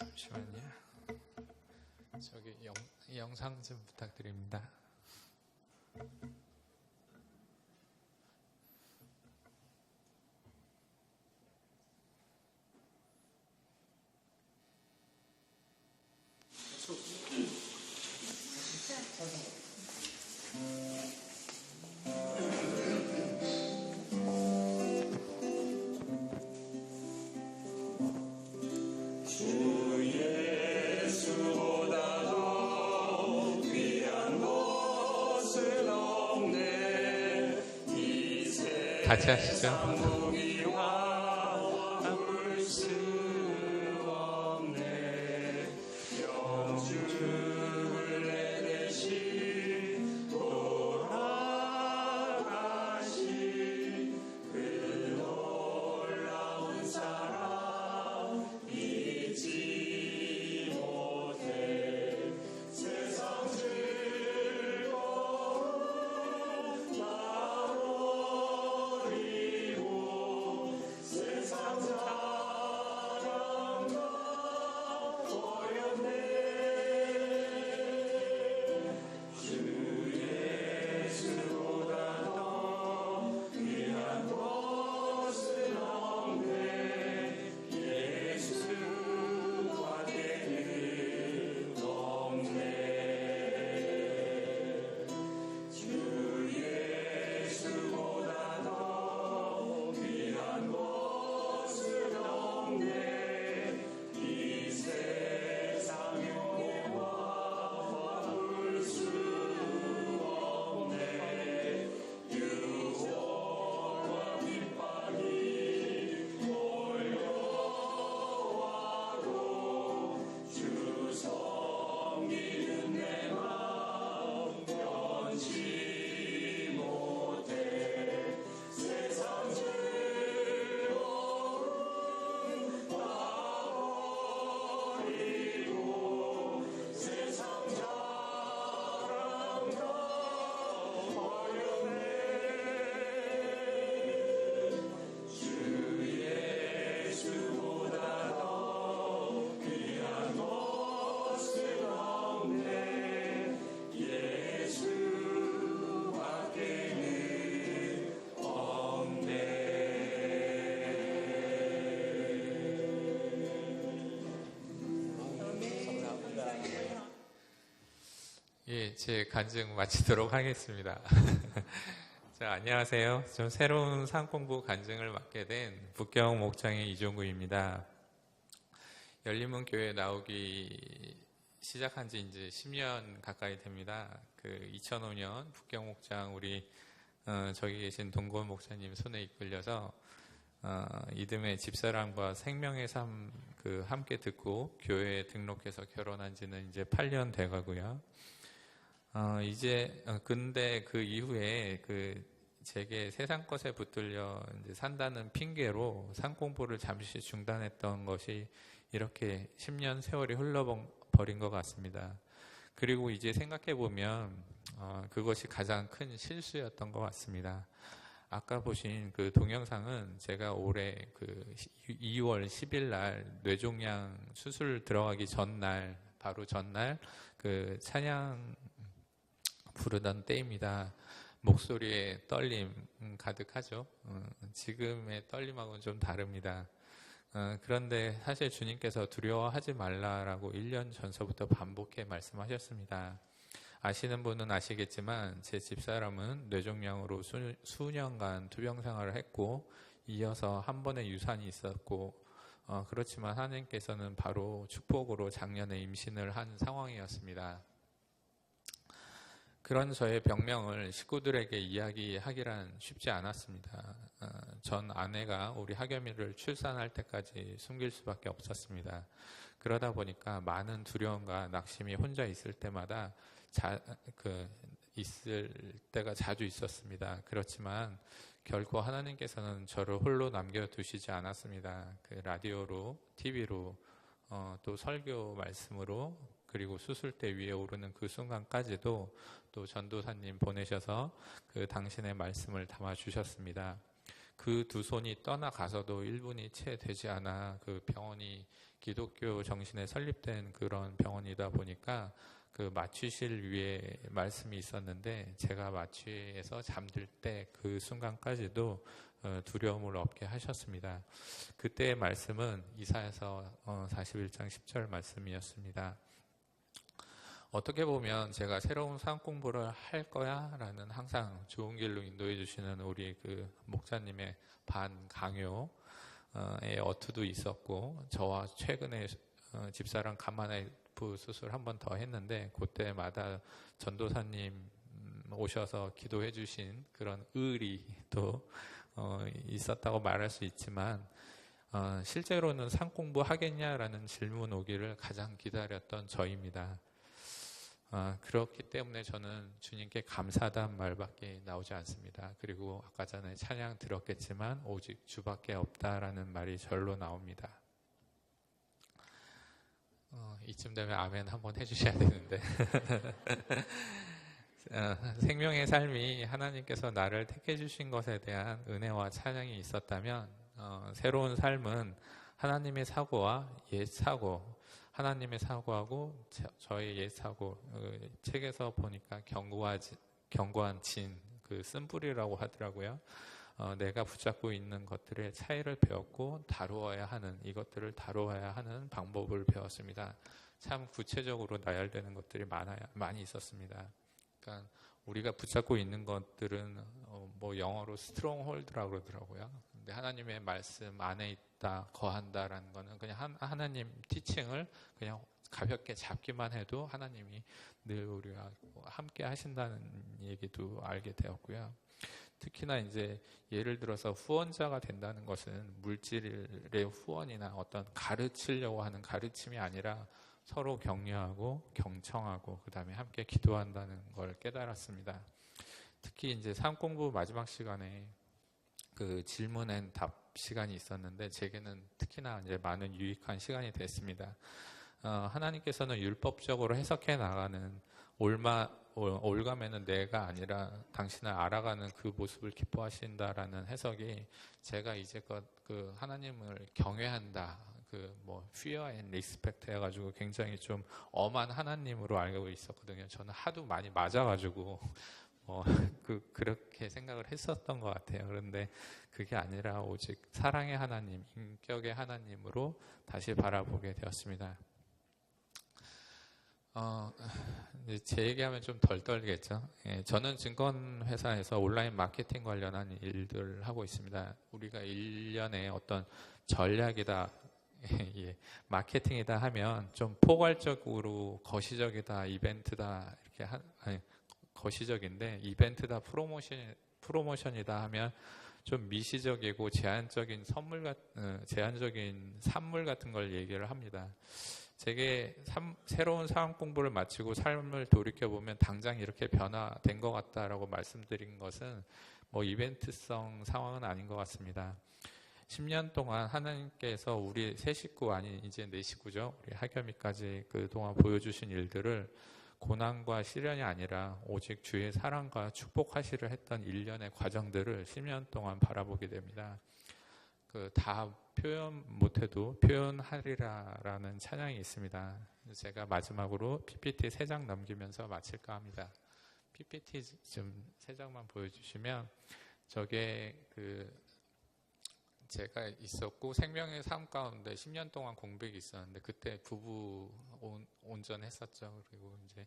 잠시만요. 저기 영, 영상 좀 부탁드립니다. 같이 하시 예, 제 간증 마치도록 하겠습니다. 자, 안녕하세요. 좀 새로운 상공부 간증을 맡게 된 북경 목장의 이종구입니다. 열린문 교회 나오기 시작한 지 이제 10년 가까이 됩니다. 그 2005년 북경 목장 우리 어, 저기 계신 동건 목사님 손에 이끌려서 어, 이듬해 집사람과 생명의 삶 그 함께 듣고 교회에 등록해서 결혼한 지는 이제 8년 돼 가고요. 어, 이제 어, 근데 그 이후에 그 제게 세상 것에 붙들려 산다는 핑계로 산 공부를 잠시 중단했던 것이 이렇게 10년 세월이 흘러버린 것 같습니다. 그리고 이제 생각해 보면 어, 그것이 가장 큰 실수였던 것 같습니다. 아까 보신 그 동영상은 제가 올해 그 2월 10일 날 뇌종양 수술 들어가기 전날 바로 전날 그 찬양 부르던 때입니다. 목소리에 떨림 가득하죠. 어, 지금의 떨림하고는 좀 다릅니다. 어, 그런데 사실 주님께서 두려워하지 말라라고 1년 전서부터 반복해 말씀하셨습니다. 아시는 분은 아시겠지만 제 집사람은 뇌종양으로 수, 수년간 투병 생활을 했고 이어서 한 번의 유산이 있었고 어, 그렇지만 하나님께서는 바로 축복으로 작년에 임신을 한 상황이었습니다. 그런 저의 병명을 식구들에게 이야기하기란 쉽지 않았습니다. 어, 전 아내가 우리 하겸이를 출산할 때까지 숨길 수밖에 없었습니다. 그러다 보니까 많은 두려움과 낙심이 혼자 있을 때마다 자, 그 있을 때가 자주 있었습니다. 그렇지만 결코 하나님께서는 저를 홀로 남겨두시지 않았습니다. 그 라디오로, TV로, 어, 또 설교 말씀으로 그리고 수술대 위에 오르는 그 순간까지도 또 전도사님 보내셔서 그 당신의 말씀을 담아 주셨습니다. 그 두 손이 떠나가서도 1분이 채 되지 않아 그 병원이 기독교 정신에 설립된 그런 병원이다 보니까 그 마취실 위에 말씀이 있었는데 제가 마취에서 잠들 때 그 순간까지도 어, 두려움을 없게 하셨습니다. 그때의 말씀은 이사에서 41장 어, 10절 말씀이었습니다. 어떻게 보면 제가 새로운 상 공부를 할 거야 라는 항상 좋은 길로 인도해 주시는 우리 그 목사님의 반 강요에 어투도 있었고 저와 최근에 어, 집사랑 가마나이프 수술 한 번 더 했는데 그때마다 전도사님 음, 오셔서 기도해 주신 그런 의리 또 어, 있었다고 말할 수 있지만 어, 실제로는 상 공부 하겠냐라는 질문 오기를 가장 기다렸던 저입니다. 아, 그렇기 때문에 저는 주님께 감사하다는 말밖에 나오지 않습니다. 그리고 아까 전에 찬양 들었겠지만 오직 주밖에 없다라는 말이 절로 나옵니다. 어, 이쯤 되면 아멘 한번 해주셔야 되는데 어, 생명의 삶이 하나님께서 나를 택해 주신 것에 대한 은혜와 찬양이 있었다면 어, 새로운 삶은 하나님의 사고와 옛 사고 하나님의 사고하고 저의 옛 사고 어, 책에서 보니까 견고한 견고한 진 그 쓴뿌리라고 하더라고요. 어, 내가 붙잡고 있는 것들의 차이를 배웠고 다루어야 하는 이것들을 다루어야 하는 방법을 배웠습니다. 참 구체적으로 나열되는 것들이 많아요, 많이 있었습니다. 그러니까 우리가 붙잡고 있는 것들은 어, 뭐 영어로 스트롱홀드라고 그러더라고요. 근데 하나님의 말씀 안에 있다, 거한다라는 거는 그냥 하나님 티칭을 그냥 가볍게 잡기만 해도 하나님이 늘 우리와 함께 하신다는 얘기도 알게 되었고요. 특히나 이제 예를 들어서 후원자가 된다는 것은 물질의 후원이나 어떤 가르치려고 하는 가르침이 아니라 서로 격려하고 경청하고 그 다음에 함께 기도한다는 걸 깨달았습니다. 특히 이제 삶 공부 마지막 시간에 그 질문 앤답 시간이 있었는데 제게는 특히나 이제 많은 유익한 시간이 됐습니다. 어, 하나님께서는 율법적으로 해석해 나가는 올마 올가매는 내가 아니라 당신을 알아가는 그 모습을 기뻐하신다라는 해석이 제가 이제껏 그 하나님을 경외한다 그뭐 fear and respect 해가지고 굉장히 좀 엄한 하나님으로 알고 있었거든요. 저는 하도 많이 맞아가지고 뭐 그 그렇게 생각을 했었던 것 같아요. 그런데 그게 아니라 오직 사랑의 하나님, 인격의 하나님으로 다시 바라보게 되었습니다. 어, 제 얘기하면 좀 덜 떨겠죠. 예, 저는 증권회사에서 온라인 마케팅 관련한 일들을 하고 있습니다. 우리가 1년에 어떤 전략이다, 예, 마케팅이다 하면 좀 포괄적으로 거시적이다, 이벤트다 이렇게 하, 아니, 거시적인데 이벤트다, 프로모션 프로모션이다 하면 좀 미시적이고 제한적인 선물 같, 어, 제한적인 산물 같은 걸 얘기를 합니다. 제게 삶, 새로운 상황 공부를 마치고 삶을 돌이켜 보면 당장 이렇게 변화된 것 같다라고 말씀드린 것은 뭐 이벤트성 상황은 아닌 것 같습니다. 10년 동안 하나님께서 우리 세 식구 아니 이제 네 식구죠. 우리 하겸이까지 그 동안 보여주신 일들을 고난과 시련이 아니라 오직 주의 사랑과 축복하시려 했던 일련의 과정들을 10년 동안 바라보게 됩니다. 그 다 표현 못해도 표현하리라라는 찬양이 있습니다. 제가 마지막으로 PPT 세장 넘기면서 마칠까 합니다. PPT 좀세 장만 보여주시면 저게 그 제가 있었고 생명의 삶 가운데 10년 동안 공백이 있었는데 그때 부부 온, 온전했었죠. 그리고 이제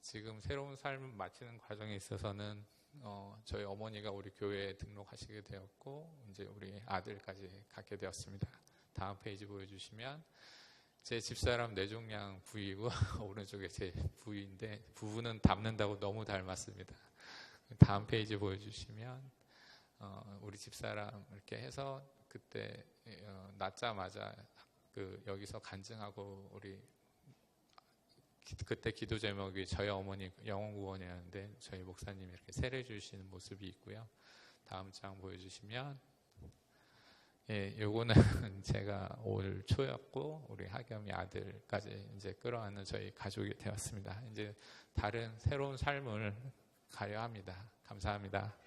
지금 새로운 삶을 마치는 과정에 있어서는 어, 저희 어머니가 우리 교회에 등록하시게 되었고 이제 우리 아들까지 갖게 되었습니다. 다음 페이지 보여주시면 제 집사람 뇌종양 부위고 오른쪽에 제 부위인데 부부는 닮는다고 너무 닮았습니다. 다음 페이지 보여주시면 어, 우리 집사람 이렇게 해서 그때 어, 낳자마자 그 여기서 간증하고 우리 그때 기도 제목이 저희 어머니 영원 구원이었는데 저희 목사님이 이렇게 세례 주시는 모습이 있고요. 다음 장 보여주시면 예, 요거는 제가 올 초였고 우리 하겸이 아들까지 이제 끌어안는 저희 가족이 되었습니다. 이제 다른 새로운 삶을 가려 합니다. 감사합니다.